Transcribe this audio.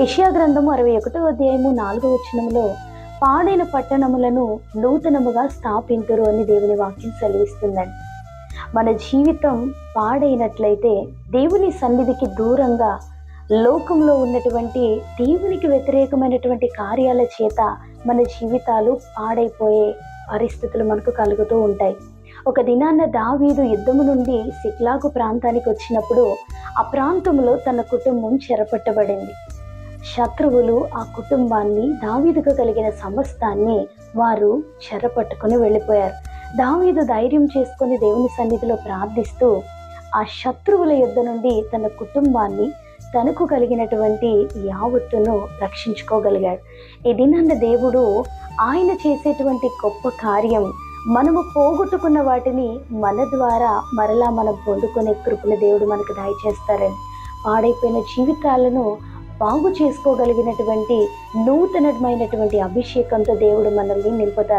యషియా గ్రంథము అరవై ఒకటో అధ్యాయము నాలుగో వచనంలో పాడైన పట్టణములను నూతనముగా స్థాపింతురు అని దేవుని వాక్యం సెలవిస్తుందండి. మన జీవితం పాడైనట్లయితే దేవుని సన్నిధికి దూరంగా లోకంలో ఉన్నటువంటి దేవునికి వ్యతిరేకమైనటువంటి కార్యాల చేత మన జీవితాలు పాడైపోయే పరిస్థితులు మనకు కలుగుతూ ఉంటాయి. ఒక దినాన్న దావీదు యుద్ధము నుండి సిక్లాకు ప్రాంతానికి వచ్చినప్పుడు ఆ ప్రాంతంలో తన కుటుంబం చెరపట్టబడింది. శత్రువులు ఆ కుటుంబాన్ని దావీదుకు కలిగిన సమస్తాన్ని వారు చెరపట్టుకుని వెళ్ళిపోయారు. దావీదు ధైర్యం చేసుకుని దేవుని సన్నిధిలో ప్రార్థిస్తూ ఆ శత్రువుల యుద్ధ నుండి తన కుటుంబాన్ని తనకు కలిగినటువంటి యావత్తును రక్షించుకోగలిగాడు. ఈ దినాన్న దేవుడు ఆయన చేసేటువంటి గొప్ప కార్యం మనము పోగొట్టుకున్న వాటిని మన ద్వారా మరలా మనం పొందుకునే కృపను దేవుడు మనకు దయచేస్తారని. పాడైపోయిన జీవితాలను బాగు చేసుకోగలిగినటువంటి నూతనమైనటువంటి అభిషేకంతో దేవుడు మనల్ని నింపుతారు.